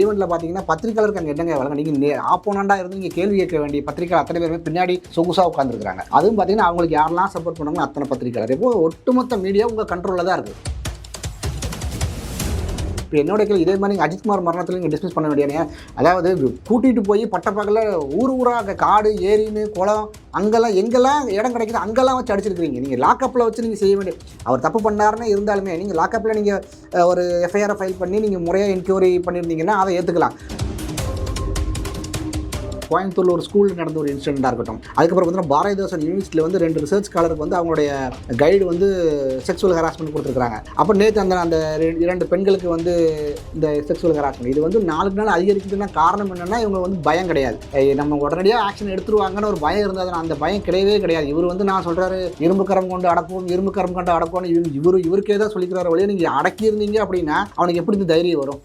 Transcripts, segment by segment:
ஈவெண்ட்டில் பார்த்தீங்கன்னா பத்திரிக்கையாளருக்கு அங்கே என்னங்க வழங்க நீங்கள் ஆப்போனண்டாக இருந்து நீங்கள் கேள்வி கேட்க வேண்டிய பத்திரிகையாளர் அத்தனை பேருமே பின்னாடி சொகுசாக உட்காந்துருக்காங்க அதுவும் பார்த்தீங்கன்னா அவங்களுக்கு யாரெல்லாம் சப்போர்ட் பண்ணாங்களோ அத்தனை பத்திரிகையாளர். இப்போ ஒட்டுமொத்த மீடியா உங்கள் கண்ட்ரோலில் தான் இருக்குது இப்போ என்னோட கேள்வி இதே மாதிரி நீங்கள் அஜித்குமார் மரணத்தில் நீங்கள் டிஸ்மிஸ் பண்ண வேண்டியனே அதாவது கூட்டிகிட்டு போய் பட்டப்பகல ஊர் ஊராக காடு ஏரின்னு குளம் அங்கெல்லாம் எங்கெல்லாம் இடம் கிடைக்குது அங்கெல்லாம் வச்சு அடிச்சிருக்கிறீங்க. நீங்கள் லாக்கப்பில் வச்சு நீங்கள் செய்ய வேண்டிய அவர் தப்பு பண்ணாருன்னு இருந்தாலுமே நீங்கள் லாக்கப்பில் நீங்கள் ஒரு எஃப்ஐஆரை ஃபைல் பண்ணி நீங்கள் முறையாக என்கொயரி பண்ணியிருந்தீங்கன்னா அதை ஏற்றுக்கலாம் கோயம்புத்தூரில் ஒரு ஸ்கூலில் நடந்த ஒரு இன்சிடென்ட்டாக இருக்கட்டும். அதுக்கப்புறம் பார்த்தீங்கன்னா பாரதிதாசன் யூனிவர்சிட்டியில் வந்து ரெண்டு ரிசர்ச் ஸ்காலருக்கு வந்து அவங்களுடைய கைடு வந்து செக்ஷுவல் ஹராஸ்மெண்ட் கொடுத்துருக்காங்க அப்போ நேற்று அந்த அந்த இரண்டு பெண்களுக்கு வந்து இந்த செக்ஸுவல் ஹராஸ்மெண்ட் இது வந்து நாளுக்கு நாள் அதிகரிக்குதுன்னா காரணம் என்னென்னா இவங்க வந்து பயம் கிடையாது. நம்ம உடனடியாக ஆக்ஷன் எடுத்துருவாங்கன்னு ஒரு பயம் இருந்தால் அந்த பயம் கிடையவே கிடையாது. இவர் வந்து நான் சொல்கிறாரு இரும்பு கரம் கொண்டு அடக்குவோம் இரும்பு கரம் கொண்டு அடக்குவோம் இவங்க இவர் இவருக்கே தான் சொல்லிக்கிறார் வழியே நீங்கள் அடக்கியிருந்தீங்க அப்படின்னா அவனுக்கு எப்படி இந்த தைரியம் வரும்?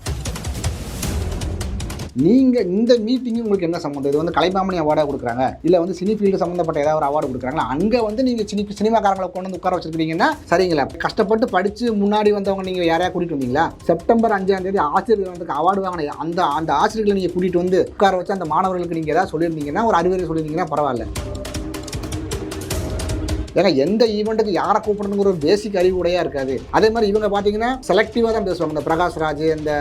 நீங்க இந்த மீட்டிங் உங்களுக்கு என்ன சம்மந்தம்? இது வந்து கலைமாமணி அவார்டாக கொடுக்குறாங்க. இல்ல வந்து சினி ஃபீல்டு சம்மந்தப்பட்ட ஏதாவது ஒரு அவார்டு கொடுக்குறாங்களா? அங்க வந்து நீங்க சினி சினிமாக்காரங்களை கொண்டு வந்து உட்கார வச்சிருக்கீங்கன்னா சரிங்களா? கஷ்டப்பட்டு படிச்சு முன்னாடி வந்தவங்க நீங்க யாரையா கூட்டிட்டு வந்தீங்களா? செப்டம்பர் அஞ்சாம் தேதி ஆசிரியர் வந்து அவார்டு வாங்கின அந்த அந்த ஆசிரியர்களை நீங்க கூட்டிட்டு வந்து உட்கார வச்சு அந்த மாணவர்களுக்கு நீங்க ஏதாவது சொல்லியிருந்தீங்கன்னா ஒரு அறிவுரை சொல்லியிருந்தீங்கன்னா பரவாயில்ல. ஏன்னா எந்த ஈவெண்ட்டுக்கு யாரை கூப்பிடணுங்கிற ஒரு பேசிக் அறிவு உடையா இருக்காது. அதே மாதிரி இவங்க பார்த்தீங்கன்னா செலக்டிவாக தான் பேசுவாங்க. இந்த பிரகாஷ் ராஜ் இந்த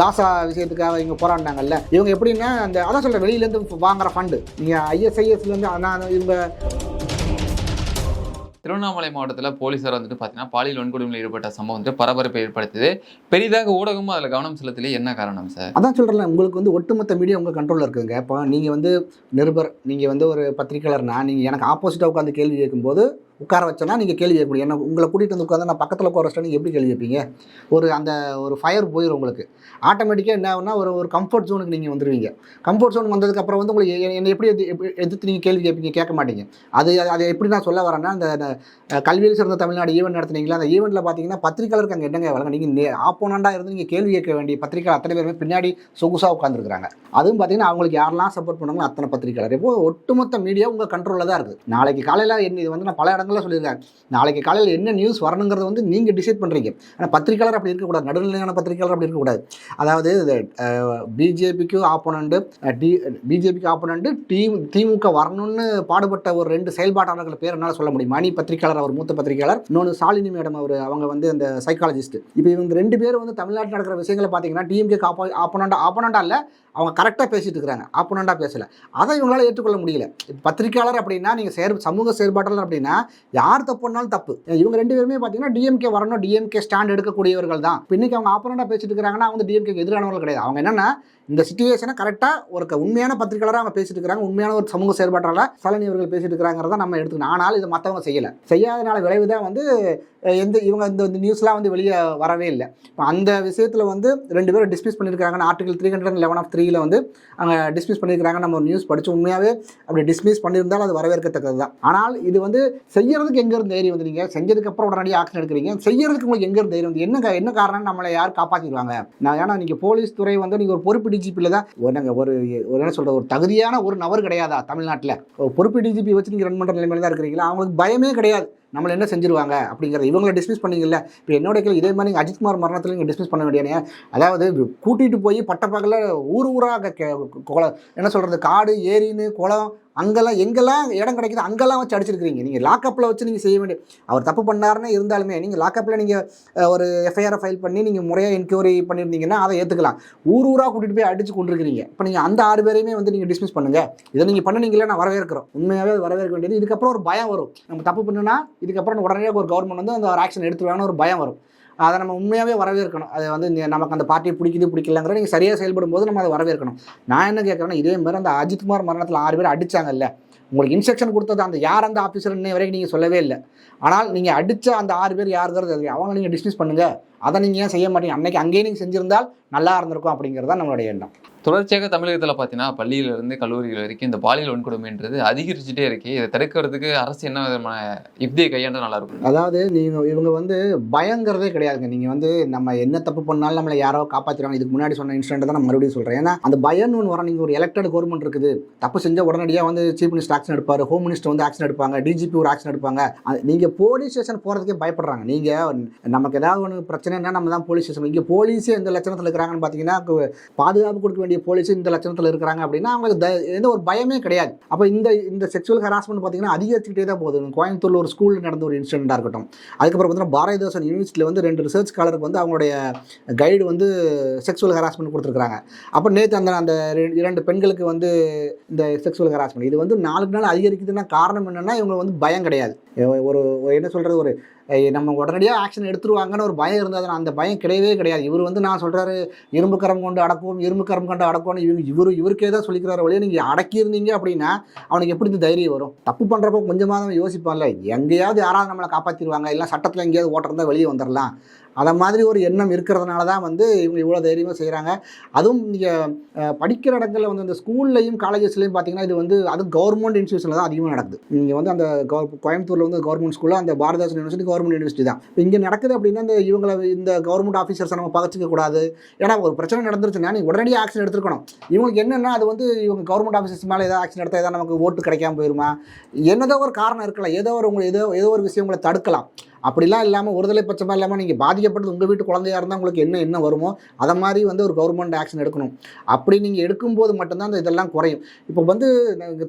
காசா விஷயத்துக்காக இவங்க போராடினாங்கல்ல. இவங்க எப்படின்னா அந்த அதான் சொல்கிறேன் வெளியிலேருந்து வாங்குற ஃபண்டு நீங்கள் ஐஎஸ்ஐஎஸ்லேருந்து நான் இவங்க திருவண்ணாமலை மாவட்டத்தில் போலீஸார் வந்துட்டு பார்த்தீங்கன்னா பாலியல் வன்கொடுமையில் ஈடுபட்ட சம்பவம் வந்து பரபரப்பை ஏற்படுத்துது. பெரிதாக ஊடகமும் அதில் கவனம் செலுத்தலையே என்ன காரணம் சார் அதான் சொல்கிறேன் உங்களுக்கு வந்து ஒட்டுமொத்த மீடியா உங்கள் கண்ட்ரோலில் இருக்குங்க இப்போ நீங்கள் வந்து நிருபர் நீங்கள் வந்து ஒரு பத்திரிக்கையாளர்னா நீங்கள் எனக்கு ஆப்போசிட்டாக உட்காந்து கேள்வி கேட்கும்போது உட்கார வச்சோன்னா நீங்கள் கேள்வி கேட்க முடியும் என்ன உங்களை கூட்டிகிட்டு வந்து உட்காந்து நான் பக்கத்தில் உட்கார வச்சா நீங்கள் எப்படி கேள்வி கேட்பீங்க? ஒரு அந்த ஒரு ஃபயர் போயிடும் உங்களுக்கு. ஆட்டோமேட்டிக்காக என்ன ஆகுனா ஒரு ஒரு கம்ஃபர்ட் ஜோனுக்கு நீங்கள் வந்துடுவீங்க கம்ஃபர்ட் ஜோன் வந்ததுக்கப்புறம் வந்து உங்களுக்கு என்னை எப்படி எது- எப்படி எதிர்த்து நீங்கள் கேள்வி கேட்பீங்க? கேட்க மாட்டீங்க. அது அதை எப்படி நான் சொல்ல வரேன்னா அந்த கல்வியில் சிறந்த தமிழ்நாடு ஈவெண்ட் நடத்துனீங்களா? அந்த ஈவெண்ட்டில் பார்த்தீங்கன்னா பத்திரிகையாளருக்கு அங்கே என்னங்க வழங்க? நீங்கள் நே ஆப்போனண்டாக இருந்து நீங்கள் கேள்வி கேட்க வேண்டிய பத்திரிக்கை அத்தனை பேருமே பின்னாடி சொகுசாக உட்காந்துருக்காங்க அதுவும் பார்த்தீங்கன்னா அவங்களுக்கு யாரெல்லாம் சப்போர்ட் பண்ணாங்களோ அத்தனை பத்திரிகையாளர் இப்போ ஒட்டுமொத்த மீடியா உங்கள் கண்ட்ரோலில் தான் இருக்குது நாளைக்கு காலையில் என்ன இது வந்து நான் பல இடங்களில் சொல்லியிருக்காங்க நாளைக்கு காலையில் என்ன நியூஸ் வரணுங்கிறத வந்து நீங்கள் டிசைட் பண்ணுறீங்க ஆனால் பத்திரிக்கையாளர் அப்படி இருக்கக்கூடாது. நடுநிலையான பத்திரிக்கையாளர் அப்படி இருக்கக்கூடாது. அதாவது பிஜேபிக்கு ஆப்போனண்ட்டு டி பிஜேபிக்கு ஆப்போனண்ட்டு டி திமுக வரணும்னு பாடுபட்ட ஒரு ரெண்டு செயல்பாட்டாளர்கள் பேர் என்னால் சொல்ல முடியும்? மணி பத்திரிக்கையாளர் அவர் மூத்த பத்திரிக்கையாளர் இன்னொன்று சாலினி மேடம் அவர் அவங்க வந்து அந்த சைக்காலஜிஸ்ட் இப்போ இவங்க ரெண்டு பேரும் வந்து தமிழ்நாட்டில் நடக்கிற விஷயங்களை பார்த்தீங்கன்னா டிஎம்கே ஆப்போ ஆப்போனண்டா ஆப்போனண்டா இல்லை அவங்க கரெக்டாக பேசிட்டு இருக்கிறாங்க. ஆப்போனண்டா பேசலை. அதை இவங்களால ஏற்றுக்கொள்ள முடியல. பத்திரிகையாளர் பத்திரிக்கையாளர் அப்படின்னா நீங்கள் செயற் சமூக செயல்பாட்டாளர் அப்படின்னா யார் தப்பு பண்ணாலும் தப்பு. இவங்க ரெண்டு பேருமே பார்த்தீங்கன்னா டிஎம்கே வரணும் டிஎம்கே ஸ்டாண்ட் எடுக்கக்கூடியவர்கள் தான். இப்போ இன்றைக்கி அவங்க ஆப்பரண்டாக பேசிட்டு இருக்கிறாங்கன்னா அவங்க டிஎம்கே எதிரானவர்கள் கிடையாது. அவங்க என்னன்னா இந்த சுச்சுவேஷனை கரெக்டாக ஒரு உண்மையான பத்திரிகையாளராக அவங்க பேசிட்டு இருக்கிறாங்க உண்மையான ஒரு சமூக செயல்பாட்டாளர் சலனி அவர்கள் பேசிட்டு இருக்கிறாங்கிறத நம்ம எடுத்துக்கணும். ஆனால் இது மற்றவங்க செய்யலை. செய்யாதனால விளைவு தான் வந்து எந்த இவங்க இந்த நியூஸ்லாம் வந்து வெளியே வரவே இல்லை. இப்போ அந்த விஷயத்தில் வந்து ரெண்டு பேரும் டிஸ்மிஸ் பண்ணியிருக்காங்கன்னு article three hundred eleven of த்ரீயில் வந்து அங்கே டிஸ்மிஸ் பண்ணியிருக்காங்க நம்ம ஒரு நியூஸ் படித்து உண்மையாகவே அப்படி டிஸ்மிஸ் பண்ணியிருந்தால் அது வரவேற்கத்தக்கது தான் ஆனால் இது வந்து செய்ய செய்யறதுக்கு எங்கேருந்து தைரியம் வந்து செஞ்சதுக்கு அப்புறம் உடனடியாக ஆக்ஷன் எடுக்கிறீங்க. செய்யறதுக்கு உங்களுக்கு எங்கேருந்து தைரியம் வந்து என்ன என்ன காரணம் நம்மளை யார் காப்பாற்றிடுவாங்க நான் ஏன்னா நீங்கள் போலீஸ் துறை வந்து நீங்கள் ஒரு பொறுப்பு டிஜிபியில் தான் ஒரு ஒரு என்ன சொல்கிறது ஒரு தகுதியான ஒரு நபர் கிடையாதா தமிழ்நாட்டில்? ஒரு பொறுப்பு டிஜிபி வச்சு நீங்கள் ரன் பண்ணுற நிலைமையில தான் இருக்கிறீங்களா? அவங்களுக்கு பயமே கிடையாது. நம்மளை என்ன செஞ்சிருவாங்க? அப்படிங்கிறத இவங்களை டிஸ்மிஸ் பண்ணீங்கல்ல. இப்போ என்னோட கேள்வி இதே மாதிரி நீங்கள் அஜித்குமார் மரணத்தில் நீங்கள் டிஸ்மிஸ் பண்ண வேண்டியனே அதாவது கூட்டிகிட்டு போய் பட்டப்பகலில் ஊர் ஊராக கே- குளம் என்ன சொல்கிறது காடு ஏரின்னு குளம் அங்கெல்லாம் எங்கெல்லாம் இடம் கிடைக்குது அங்கெல்லாம் வச்சு அடிச்சிருக்கிறீங்க. நீங்கள் லாக்கப்பில் வச்சு நீங்கள் செய்ய வேண்டிய அவர் தப்பு பண்ணாருன்னு இருந்தாலுமே நீங்கள் லாக்கப்பில் நீங்கள் ஒரு எஃப்ஐஆரை ஃபைல் பண்ணி நீங்கள் முறையாக என்கொயரி பண்ணியிருந்தீங்கன்னா அதை ஏற்றுக்கலாம் ஊர் ஊராக கூட்டிகிட்டு போய் அடிச்சு கொண்டிருக்கிறீங்க இப்போ நீங்கள் அந்த ஆறு பேரையுமே வந்து நீங்கள் டிஸ்மிஸ் பண்ணுங்கள் இதை நீங்கள் பண்ணுனீங்களே நான் வரவேற்கிறோம். உண்மையாகவே அது வரவேற்க வேண்டியது. இதுக்கப்புறம் ஒரு பயம் வரும். நம்ம தப்பு பண்ணுனா இதுக்கப்புறம் உடனே ஒரு கவர்மெண்ட் வந்து அந்த ஒரு ஆக்ஷன் எடுத்துருவாங்கன்னு ஒரு பயம் வரும். அதை நம்ம உண்மையாகவே வரவேற்கணும். அது வந்து நமக்கு அந்த பார்ட்டியை பிடிக்குது பிடிக்கலங்கிற நீங்கள் சரியாக செயல்படும் போது நம்ம அதை வரவேற்கணும். நான் என்ன கேட்குறேன்னா இதே மாதிரி அந்த அஜித்குமார் மரணத்தில் ஆறு பேர் அடித்தாங்கல்ல உங்களுக்கு இன்ஸ்ட்ரக்ஷன் கொடுத்தது அந்த யார் அந்த ஆஃபீஸர் இன்னை வரைக்கும் நீங்கள் சொல்லவே இல்லை. ஆனால் நீங்கள் அடித்த அந்த ஆறு பேர் யாருங்கிறது தெரியும். அவங்க நீங்கள் டிஸ்மிஸ் பண்ணுங்கள் அதை நீங்கள் ஏன் செய்ய மாட்டீங்க? அன்னைக்கு அங்கேயே நீங்கள் செஞ்சிருந்தால் நல்லா இருந்திருக்கும் அப்படிங்கிறது தான் நம்மளுடைய எண்ணம். தொடர்ச்சியாக தமிழகத்தில் பார்த்தீங்கன்னா பள்ளியிலிருந்து கல்லூரிகள் வரைக்கும் இந்த பாலியல் வன்கொடுமைன்றது அதிகரிச்சுட்டே இருக்கு இதை தடுக்கிறதுக்கு அரசு என்ன விதமான யுக்தியை கையாண்டால் நல்லா இருக்கும்? அதாவது நீங்கள் இவங்க வந்து பயங்கிறதே கிடையாதுங்க. நீங்கள் வந்து நம்ம என்ன தப்பு பண்ணாலும் நம்மளை யாரோ காப்பாற்றிடுவாங்க இதுக்கு முன்னாடி சொன்ன இன்சிடென்ட் தான் நான் மறுபடியும் சொல்கிறேன் ஏன்னா அந்த பயன்னு ஒன்று வர நீங்கள் ஒரு எலெக்டட் கவர்மெண்ட் இருக்குது. தப்பு செஞ்சால் உடனடியாக வந்து சீஃப் மினிஸ்டர் ஆக்ஷன் எடுப்பார். ஹோம் மினிஸ்டர் வந்து ஆக்ஷன் எடுப்பாங்க. டிஜிபி ஒரு ஆக்ஷன் எடுப்பாங்க. நீங்கள் போலீஸ் ஸ்டேஷன் போகிறதுக்கே பயப்படுறாங்க. நீங்கள் நமக்கு ஏதாவது ஒன்று பிரச்சனைனா நம்ம தான் போலீஸ் ஸ்டேஷன் இங்கே போலீஸே எந்த லட்சணத்தில் இருக்கிறாங்கன்னு பார்த்தீங்கன்னா பாதுகாப்பு கொடுக்க வேண்டிய போலீஸ் இந்த லட்சணத்தில் இருக்கிறாங்க அப்படின்னா அவங்களுக்கு எந்த ஒரு பயமே கிடையாது. அப்போ இந்த இந்த செக்ஷுவல் ஹராஸ்மெண்ட் பார்த்தீங்கன்னா அதிகரிச்சுக்கிட்டே தான் போகுது. கோயம்புத்தூர்ல ஒரு ஸ்கூலில் நடந்த ஒரு இன்சிடென்ட்டாக இருக்கட்டும். அதுக்கப்புறம் பார்த்தீங்கன்னா பாரதிதாசன் யூனிவர்சிட்டியில் வந்து ரெண்டு ரிசர்ச் ஸ்காலருக்கு வந்து அவங்களுடைய கைடு வந்து செக்ஷுவல் ஹராஸ்மெண்ட் கொடுத்துருக்காங்க அப்போ நேற்று அந்த அந்த ரெ- இரண்டு பெண்களுக்கு வந்து இந்த செக்ஷுவல் ஹராஸ்மெண்ட் இது வந்து நாளுக்கு நாள் அதிகரிக்குதுன்னா காரணம் என்னென்னா இவங்க வந்து பயம் கிடையாது. ஒரு என்ன சொல்கிறது ஒரு நம்ம உடனடியாக ஆக்ஷன் எடுத்துருவாங்கன்னு ஒரு பயம் இருந்ததுன்னா அந்த பயம் கிடையவே கிடையாது. இவர் வந்து நான் சொல்கிறாரு இரும்பு கரம் கொண்டு அடக்குவோம் இரும்பு கரம் கொண்டு அடக்குவோம்னு இவங்க இவர் இவருக்கே தான் சொல்லிக்கிறாரு வழியே நீங்கள் அடக்கியிருந்தீங்க அப்படின்னா அவனுக்கு எப்படி இந்த தைரியம் வரும்? தப்பு பண்ணுறப்போ கொஞ்சமாக தான் யோசிப்பான்ல. எங்கேயாவது யாராவது நம்மளை காப்பாற்றிடுவாங்க இல்லை சட்டத்தில் எங்கேயாவது ஓட்டுறதா வெளியே வந்துடலாம் அதை மாதிரி ஒரு எண்ணம் இருக்கிறதுனால தான் வந்து இவங்க இவ்வளோ தைரியமாக செய்கிறாங்க அதுவும் நீங்கள் படிக்கிற இடங்களில் வந்து இந்த ஸ்கூல்லையும் காலேஜஸ்லையும் பார்த்தீங்கன்னா இது வந்து அது கவர்மெண்ட் இன்ஸ்டியூஷனில் தான் அதிகமாக நடக்குது. நீங்கள் வந்து அந்த கவர் கோயம்புத்தூரில் வந்து கவர்மெண்ட் ஸ்கூலில் அந்த பாரதாசன் யூனிவர்சிட்டி கவர்மெண்ட் யூனிவர்சிட்டி தான். இங்கே நடக்குது அப்படின்னா இந்த இவங்களை இந்த கவர்மெண்ட் ஆஃபீஸர்ஸை நம்ம பகச்சிக்க கூடாது. ஏன்னா ஒரு பிரச்சனை நடந்துருச்சுன்னா நீ உடனடியாக ஆக்ஷன் எடுத்துருக்கணும். இவங்களுக்கு என்னென்னா அது வந்து இவங்க கவர்மெண்ட் ஆஃபீஸர்ஸ் மேலே ஏதாவது ஆக்ஷன் எடுத்தால் ஏதாவது நமக்கு ஓட்டு கிடைக்காம போயிருமா? என்னதோ ஒரு காரணம் இருக்கலாம். ஏதோ ஒரு உங்களை ஏதோ ஏதோ ஒரு விஷயம் உங்களை தடுக்கலாம். அப்படிலாம் இல்லாமல் ஒருதலை பட்சமாக இல்லாமல் நீங்கள் பாதிக்கப்பட்டது உங்கள் வீட்டு குழந்தையா இருந்தால் உங்களுக்கு என்ன என்ன வருமோ அதை மாதிரி வந்து ஒரு கவர்மெண்ட் ஆக்ஷன் எடுக்கணும். அப்படி நீங்கள் எடுக்கும்போது மட்டும்தான் அந்த இதெல்லாம் குறையும். இப்போ வந்து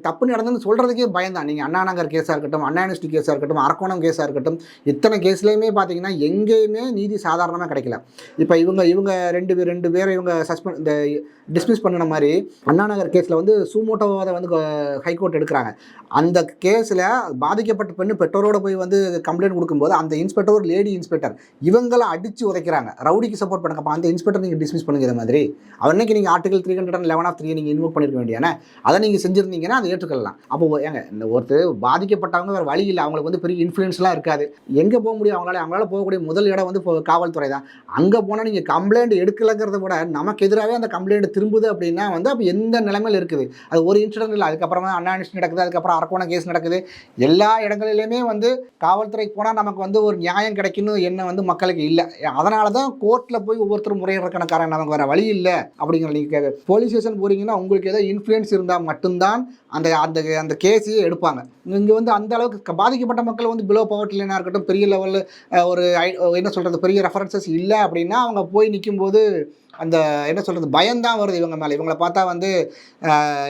தப்பு நடந்ததுன்னு சொல்கிறதுக்கே பயந்தான் நீங்கள் அண்ணா நகர் கேஸாக இருக்கட்டும் அண்ணா யூனிவர்சிட்டி கேஸாக இருக்கட்டும் அரக்கோணம் கேஸாக இருக்கட்டும் இத்தனை கேஸ்லேயுமே பார்த்தீங்கன்னா எங்கேயுமே நீதி சாதாரணமாக கிடைக்கல. இப்போ இவங்க இவங்க ரெண்டு பேர் ரெண்டு பேரை இவங்க சஸ்பெண்ட் இந்த டிஸ்மிஸ் பண்ணின மாதிரி அண்ணா நகர் கேஸில் வந்து சூமோட்டோவாத வந்து ஹைகோர்ட் எடுக்கிறாங்க. அந்த கேஸில் பாதிக்கப்பட்ட பெண்ணு பெற்றோரோட போய் வந்து கம்ப்ளைண்ட் கொடுக்கும்போது அந்த இன்ஸ்பெக்டர் ஒரு லேடி இன்ஸ்பெக்டர் இவங்களை அடித்து உதைக்கிறாங்க. ரவுடிக்கு சப்போர்ட் பண்ணுங்கப்பா அந்த இன்ஸ்பெக்டர் நீங்கள் டிஸ்மிஸ் பண்ணுங்க மாதிரி. அவனைக்கு நீங்கள் article three hundred eleven of three நீங்கள் இன்வோக் பண்ணிருக்க வேண்டியானே அதை நீங்கள் செஞ்சுருந்தீங்கன்னா அதை ஏற்றுக்கொள்ளலாம். அப்போ ஏங்க இந்த ஒருத்தர் பாதிக்கப்பட்டவங்க வேறு வழி இல்லை. அவங்களுக்கு வந்து பெரிய இன்ஃப்ளூயன்ஸ்லாம் இருக்காது. எங்கே போக முடியும் அவங்களால? அவங்களால போகக்கூடிய முதல் இடம் வந்து இப்போ காவல்துறை தான். அங்கே போனால் நீங்கள் கம்ப்ளைண்ட் எடுக்கலைங்கிறத விட நமக்கு எதிராகவே அந்த கம்ப்ளைண்ட் திரும்புது அப்படின்னா வந்து அப்போ எந்த நிலைமையில் இருக்குது? அது ஒரு இன்சிடென்ட் இல்லை. அதுக்கப்புறமா அண்ணா நடக்குது. அதுக்கப்புறம் அரக்கோணம் கேஸ் நடக்குது. எல்லா இடங்களிலுமே வந்து காவல்துறைக்கு போனால் நமக்கு வந்து ஒரு நியாயம் கிடைக்கணும் எண்ணம் வந்து மக்களுக்கு இல்லை. அதனால தான் கோர்ட்டில் போய் ஒவ்வொருத்தரும் முறையிடறக்கான காரணம் நமக்கு வேறு வழி இல்லை அப்படிங்கிற நீங்கள் போலீஸ் ஸ்டேஷன் போகிறீங்கன்னா உங்களுக்கு ஏதோ இன்ஃப்ளூயன்ஸ் இருந்தால் மட்டும்தான் அந்த அந்த அந்த கேஸையே எடுப்பாங்க. இங்கே வந்து அந்த அளவுக்கு பாதிக்கப்பட்ட மக்கள் வந்து பிலோ பவர்ட்டி லைனாக இருக்கட்டும் பெரிய லெவலில் ஒரு ஐ- என்ன சொல்கிறது பெரிய ரெஃபரன்சஸ் இல்லை அப்படின்னா அவங்க போய் நிற்கும்போது அந்த என்ன சொல்கிறது பயம்தான் வருது இவங்க மேலே. இவங்களை பார்த்தா வந்து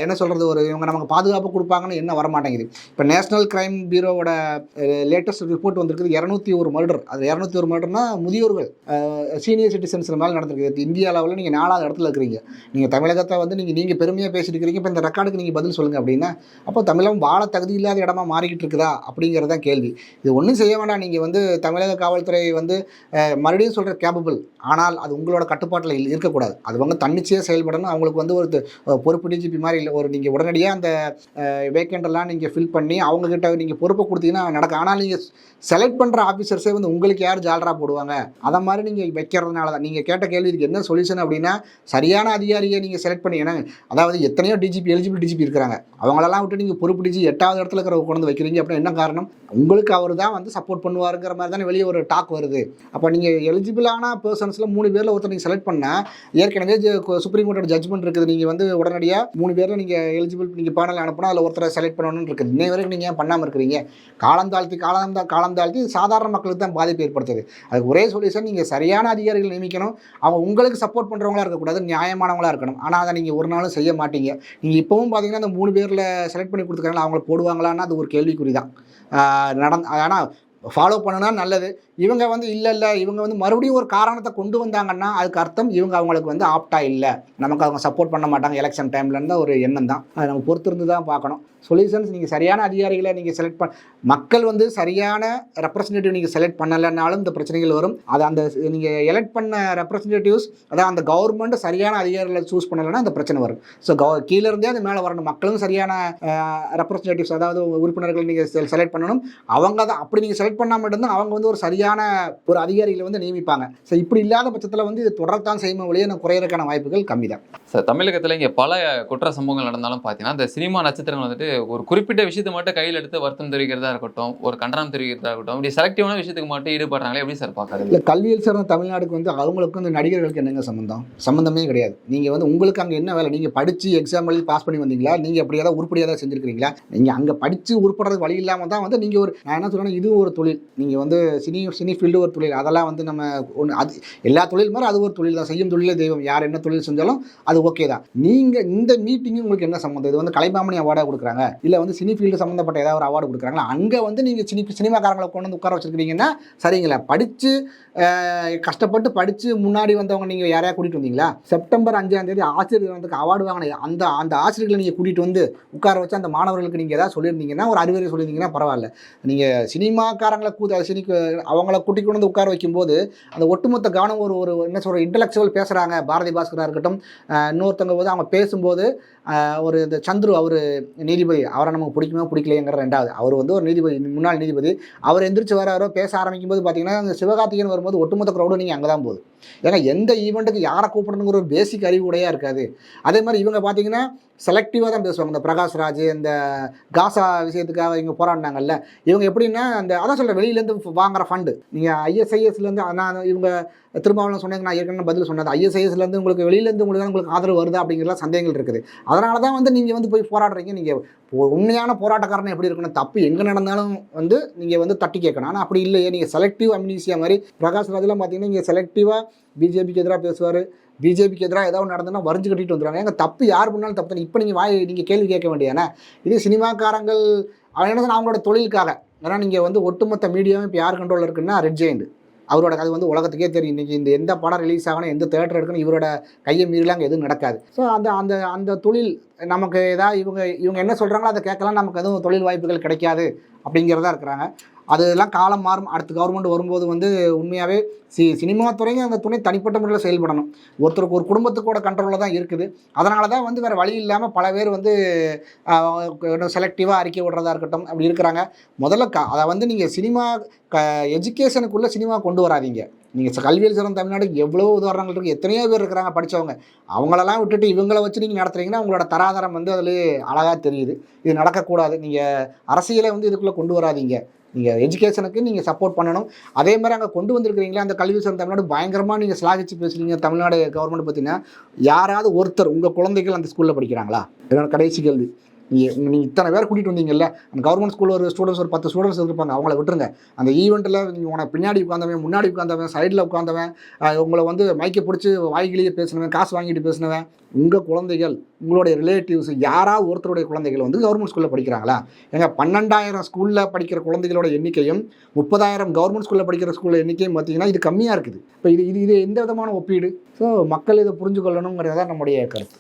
என்ன சொல்கிறது ஒரு இவங்க நமக்கு பாதுகாப்பு கொடுப்பாங்கன்னு என்ன வரமாட்டேங்குது. இப்போ நேஷனல் கிரைம் பியூரோவோட லேட்டஸ்ட் ரிப்போர்ட் வந்திருக்குது இரநூத்தி ஒரு மர்டர். அது இரநூத்தி ஒரு மர்டர்னா முதியோர்கள் சீனியர் சிட்டிசன்ஸ் மேலே நடந்திருக்கு இந்தியா அளவில் நீங்கள் நாலாவது இடத்துல இருக்கிறீங்க. நீங்கள் தமிழகத்தை வந்து நீங்கள் நீங்கள் பெருமையாக பேசிட்டு இருக்கிறீங்க இப்போ இந்த ரெக்கார்டுக்கு நீங்கள் பதில் சொல்லுங்கள் அப்படின்னா அப்போ தமிழகம் வாழ தகுதி இல்லாத இடமா மாறிக்கிட்டு இருக்குதா அப்படிங்கிறது தான் கேள்வி. இது ஒன்றும் செய்ய வேண்டாம். நீங்கள் வந்து தமிழக காவல்துறை வந்து மறுபடியும் சொல்கிற கேபபிள் ஆனால் அது உங்களோட கட்டுப்பாட்டில் இல்லை இருக்கக்கூடாது அது வந்து தன்னிச்சையாக செயல்படணும். அவங்களுக்கு வந்து ஒரு பொறுப்பு டிஜிபி மாதிரி இல்லை. ஒரு நீங்கள் உடனடியாக அந்த வேக்கெண்டெல்லாம் நீங்கள் ஃபில் பண்ணி அவங்கக்கிட்ட நீங்கள் பொறுப்பை கொடுத்தீங்கன்னா நடக்கும். ஆனால் நீங்கள் செலக்ட் பண்ணுற ஆஃபீஸர்ஸே வந்து உங்களுக்கு யார் ஜாலராக போடுவாங்க? அதை மாதிரி நீங்கள் வைக்கிறதுனால தான். நீங்கள் கேட்ட கேள்வி இதுக்கு என்ன சொல்யூஷன் அப்படின்னா சரியான அதிகாரியை நீங்கள் செலக்ட் பண்ணி ஏன்னா அதாவது எத்தனையோ டிஜிபி எலிஜிபிள் டிஜிபி இருக்கிறாங்க. அவங்களெல்லாம் விட்டு நீங்கள் பொறுப்பு டிஜி எட்டாவது இடத்துல இருக்கிற கொண்டு வைக்கிறீங்க அப்படின்னா என்ன காரணம்? உங்களுக்கு அவர் தான் வந்து சப்போர்ட் பண்ணுவாருங்கிற மாதிரி தானே வெளியே ஒரு டாக் வருது. அப்போ நீங்கள் எலிஜிபிளான பர்சன்ஸில் மூணு பேரில் ஒருத்தர் நீங்கள் செலக்ட் பண்ணால் ஏற்கனவே சுப்ரீம் கோர்ட்டோட ஜட்மெண்ட் இருக்குது. நீங்கள் வந்து உடனடியாக மூணு பேரில் நீங்கள் எலிஜிபிள் நீங்கள் பேனல் அனுப்பினா அதில் ஒருத்தரை செலக்ட் பண்ணணும்னு இருக்குது. இன்னை வரைக்கும் நீங்கள் ஏன் பண்ணாமல் இருக்கிறீங்க? காலம் தாழ்த்தி காலம் காலம் தாழ்த்தி சாதாரண மக்களுக்கு தான் பாதிப்பு ஏற்படுத்துது. அதுக்கு ஒரே சொல்யூஷன் நீங்கள் சரியான அதிகாரிகள் நியமிக்கணும். அவங்க உங்களுக்கு சப்போர்ட் பண்ணுறவங்களா இருக்கக்கூடாது நியாயமானவங்களா இருக்கணும். ஆனால் அதை நீங்கள் ஒரு நாளும் செய்ய மாட்டீங்க. நீங்கள் இப்போவும் பார்த்தீங்கன்னா அந்த மூணு பேரில் செலக்ட் பண்ணி கொடுத்துருக்காங்களா அவங்கள போடுவாங்களான்னா அது ஒரு கேள்விக்குறி தான். நடந் ஆனால் ஃபாலோ பண்ணுனா நல்லது. இவங்க வந்து இல்லை இல்லை. இவங்க வந்து மறுபடியும் ஒரு காரணத்தை கொண்டு வந்தாங்கன்னா அதுக்கு அர்த்தம் இவங்க அவங்களுக்கு வந்து ஆப்டா இல்லை. நமக்கு அவங்க சப்போர்ட் பண்ண மாட்டாங்க எலெக்ஷன் டைம்லன்னு ஒரு எண்ணம் தான். அதை நம்ம பொறுத்திருந்து தான் பார்க்கணும். சொல்யூஷன்ஸ் நீங்கள் சரியான அதிகாரிகளை நீங்கள் செலக்ட் பண்ண மக்கள் வந்து சரியான ரெப்ரசன்டேட்டிவ் நீங்கள் செலக்ட் பண்ணலைன்னாலும் இந்த பிரச்சனைகள் வரும். அது அந்த நீங்கள் எலெக்ட் பண்ண ரெப்ரசன்டேட்டிவ்ஸ் அதான் அந்த கவர்மெண்ட் சரியான அதிகாரிகளை சூஸ் பண்ணலைன்னா அந்த பிரச்சனை வரும். ஸோ கவ கீழே இருந்தே அது மேலே வரணும். மக்களும் சரியான ரெப்ரசன்டேட்டிவ்ஸ் அதாவது உறுப்பினர்கள் நீங்கள் செலக்ட் பண்ணணும். அவங்க தான் அப்படி நீங்கள் செலக்ட் பண்ணாமல் இருந்தால் அவங்க வந்து ஒரு சரியான சரியான ஒரு அதிகாரிகளை வந்து நியமிப்பாங்க. ஸோ இப்படி இல்லாத பட்சத்தில் வந்து இது தொடரத்தான் செய்யுமே ஒழிய எனக்கு குறையறதுக்கான வாய்ப்புகள் கம்மி தான் சார் தமிழகத்தில் இங்கே பல குற்ற சம்பவங்கள் நடந்தாலும் பார்த்தீங்கன்னா இந்த சினிமா நட்சத்திரங்கள் வந்துட்டு ஒரு குறிப்பிட்ட விஷயத்தை மட்டும் கையில் எடுத்து வருத்தம் தெரிவிக்கிறதா இருக்கட்டும் ஒரு கண்டனம் தெரிவிக்கிறதா இருக்கட்டும் இப்படி செலக்டிவான விஷயத்துக்கு மட்டும் ஈடுபடுறாங்களே எப்படி சார் பார்க்கறது? இல்லை கல்வியில் சிறந்த தமிழ்நாடுக்கு வந்து அவங்களுக்கும் இந்த நடிகர்களுக்கு என்னங்க சம்மந்தம் சம்மந்தமே கிடையாது. நீங்கள் வந்து உங்களுக்கு அங்கே என்ன வேலை? நீங்கள் படித்து எக்ஸாம் எழுதி பாஸ் பண்ணி வந்தீங்களா? நீங்கள் அப்படி ஏதாவது உருப்படியாக தான் செஞ்சுருக்கிறீங்களா? நீங்கள் அங்கே படித்து உருப்படுறதுக்கு வழி இல்லாமல் தான் வந்து நீங்கள் ஒரு நான் என்ன சொல்கிறேன்னா இது ஒரு தொழில். நீங்கள் வந்து சினி சினி ஃபீல்டு ஒரு தொழில். அதெல்லாம் வந்து நம்ம ஒன்று அது எல்லா தொழில் மாதிரி அது ஒரு தொழில் தான். செய்யும் தொழிலே தெய்வம். யார் என்ன தொழில் செஞ்சாலும் அது ஓகே தான். நீங்கள் இந்த மீட்டிங்கு உங்களுக்கு என்ன சம்மந்தம் இது வந்து கலைமாமணி அவார்டாக கொடுக்குறாங்க. இல்லை வந்து சினி ஃபீல்டு சம்மந்தப்பட்ட ஏதாவது ஒரு அவார்டு கொடுக்குறாங்களா? அங்கே வந்து நீங்கள் சினி சினிமாக்காரங்களை கொண்டு வந்து உட்கார வச்சுருக்கீங்கன்னா சரிங்களா? படித்து கஷ்டப்பட்டு படித்து முன்னாடி வந்தவங்க நீங்கள் யாரையா கூட்டிகிட்டு வந்தீங்களா? செப்டம்பர் அஞ்சாம் தேதி ஆசிரியர் தினத்துக்கு அவார்டு வாங்கின அந்த அந்த ஆசிரியர்களை நீங்கள் கூட்டிகிட்டு வந்து உட்கார வச்சு அந்த மாணவர்களுக்கு நீங்கள் ஏதாவது சொல்லியிருந்தீங்கன்னா ஒரு அறிவுரை சொல்லியிருந்தீங்கன்னா பரவாயில்ல. நீங்கள் சினிமாக்காரங்களை கூ சினிக்கு அவங்கள கூட்டிட்டு கொண்டு வந்து உட்கார வைக்கும்போது அந்த ஒட்டுமொத்த கவனம் ஒரு ஒரு என்ன சொல்கிற இன்டலெக்சுவல் பேசுகிறாங்க பாரதி பாஸ்கராக இருக்கட்டும் இன்னொருத்தங்க இன்னொருத்தவங்க போது அவங்க பேசும்போது ஒரு இந்த சந்துரு அவர் நீதிபதி அவரை நமக்கு பிடிக்குமோ பிடிக்கலையங்கிற ரெண்டாவது. அவர் வந்து ஒரு நீதிபதி முன்னாள் நீதிபதி. அவர் எந்திரிச்சு வராரோ பேச ஆரம்பிக்கும் போது பார்த்தீங்கன்னா அந்த சிவகார்த்திகேயன் வரும்போது ஒட்டுமொத்த க்ரௌடும் நீங்கள் அங்கே தான் போகுது. ஏன்னா எந்த ஈவெண்ட்டுக்கு யாரை கூப்பிடணுங்கிற ஒரு பேசிக் அறிவு உடையாக இருக்காது. அதே மாதிரி இவங்க பார்த்தீங்கன்னா செலக்டிவாக தான் பேசுவாங்க. இந்த பிரகாஷ் ராஜ் இந்த காசா விஷயத்துக்காக இவங்க போராடினாங்கல்ல. இவங்க எப்படின்னா அந்த அதான் சொல்கிறேன் வெளியிலேருந்து வாங்குற ஃபண்டு நீங்கள் ஐஎஸ்ஐஎஸ்லேருந்து நான் இவங்க திருமாவளவன் சொன்னதுக்கு நான் ஏற்கனவே பதில் சொன்னது. ஐஎஸ்ஐஎஸ்லேருந்து உங்களுக்கு வெளியிலேருந்து உங்களுக்கு உங்களுக்கு ஆதரவு வருதா அப்படிங்கிறலாம் சந்தேகங்கள் இருக்குது. அதனால தான் வந்து நீங்கள் வந்து போய் போராடுறீங்க. நீங்கள் உண்மையான போராட்டக்காரன் எப்படி இருக்கணும்? தப்பு எங்கே நடந்தாலும் வந்து நீங்கள் வந்து தட்டி கேட்கணும். ஆனால் அப்படி இல்லையே. நீங்கள் செலக்டிவ் அம்னீசியா மாதிரி பிரகாஷ் ராஜெலாம் பார்த்தீங்கன்னா நீங்கள் செலக்டிவாக பிஜேபிக்கு எதிராக பேசுவார். பிஜேபிக்கு எதிராக ஏதாவது நடந்ததுன்னா வரைஞ்சு கட்டிட்டு வந்துடுவாங்க எங்கள் தப்பு யார் பண்ணாலும் தப்பு இப்போ நீங்கள் வாய் நீங்கள் கேள்வி கேட்க வேண்டியதானே இது சினிமாக்காரங்கள் அவன் என்ன அவங்களோட தொழிலுக்காக. ஏன்னா நீங்கள் வந்து ஒட்டுமொத்த மீடியாவும் இப்போ யார் கண்ட்ரோலில் இருக்குன்னா ரெட் ஜெயண்ட் அவரோட கதை வந்து உலகத்துக்கே தெரியும். இன்றைக்கி இந்த எந்த படம் ரிலீஸ் ஆகணும் எந்த தேட்டர் எடுக்கணும் இவரோட கையை மீறலாம் எதுவும் நடக்காது. ஸோ அந்த அந்த அந்த தொழில் நமக்கு ஏதாவது இவங்க இவங்க என்ன சொல்கிறாங்களோ அதை கேட்கலாம். நமக்கு எதுவும் தொழில் வாய்ப்புகள் கிடைக்காது அப்படிங்கிறதா இருக்கிறாங்க. அதெல்லாம் காலம் மாறும். அடுத்த கவர்மெண்ட் வரும்போது வந்து உண்மையாகவே சி சினிமா துறையும் அந்த துணை தனிப்பட்ட முறையில் செயல்படணும். ஒருத்தருக்கு ஒரு குடும்பத்துக்கோட கண்ட்ரோலில் தான் இருக்குது. அதனால தான் வந்து வேறு வழி இல்லாமல் பல பேர் வந்து செலக்டிவாக அறிக்கை விடுறதா இருக்கட்டும் அப்படி இருக்கிறாங்க. முதல்ல க அதை வந்து நீங்கள் சினிமா க எஜுகேஷனுக்குள்ளே சினிமா கொண்டு வராதீங்க. நீங்கள் கல்வியில் சிறந்த தமிழ்நாடு எவ்வளோ உதாரணங்கள் இருக்குது எத்தனையோ பேர் இருக்கிறாங்க படித்தவங்க அவங்களெல்லாம் விட்டுட்டு இவங்கள வச்சு நீங்கள் நடத்துறீங்கன்னா உங்களோட தராதரம் வந்து அதில் அழகாக தெரியுது. இது நடக்கக்கூடாது. நீங்கள் அரசியலை வந்து இதுக்குள்ளே கொண்டு வராதீங்க. நீங்கள் எஜுகேஷனுக்கு நீங்கள் சப்போர்ட் பண்ணணும். அதே மாதிரி அங்கே கொண்டு வந்திருக்கிறீங்களா அந்த கல்வி சார் தமிழ்நாடு பயங்கரமாக நீங்கள் ஸ்லாகிச்சு பேசுகிறீங்க தமிழ்நாடு கவர்மெண்ட் பார்த்தீங்கன்னா யாராவது ஒருத்தர் உங்கள் குழந்தைகள் அந்த ஸ்கூலில் படிக்கிறாங்களா? என்னோட கடைசி கேள்வி. நீங்கள் நீங்கள் இத்தனை பேர் கூட்டிகிட்டு வந்தீங்கல்ல அந்த கவர்மெண்ட் ஸ்கூலில் ஒரு ஸ்டூடெண்ட்ஸ் ஒரு பத்து ஸ்டூடெண்ட்ஸ் இருப்பாங்க அவங்கள விட்டுருங்க. அந்த ஈவெண்ட்டில் நீங்கள் உனக்கு பின்னாடி உட்காந்தவன் முன்னாடி உட்காந்தவன் சைடில் உட்காந்தவன் உங்களை வந்து மைக்கை பிடிச்சி வாய்கிலேயே பேசினவன் காசு வாங்கிட்டு பேசினவன் உங்கள் குழந்தைகள் உங்களுடைய ரிலேட்டிவ்ஸ் யாராவது ஒருத்தருடைய குழந்தைகள் வந்து கவர்மெண்ட் ஸ்கூலில் படிக்கிறாங்களா? ஏங்க பன்னெண்டாயிரம் ஸ்கூலில் படிக்கிற குழந்தைகளோட எண்ணிக்கையும் முப்பதாயிரம் கவர்மெண்ட் ஸ்கூலில் படிக்கிற ஸ்கூலில் எண்ணிக்கையும் பார்த்தீங்கன்னா இது கம்மியாக இருக்குது. இப்போ இது இது இது எந்த விதமான ஒப்பீடு? ஸோ மக்கள் இதை புரிஞ்சு கொள்ளணுங்கிறதான் நம்முடைய கருத்து.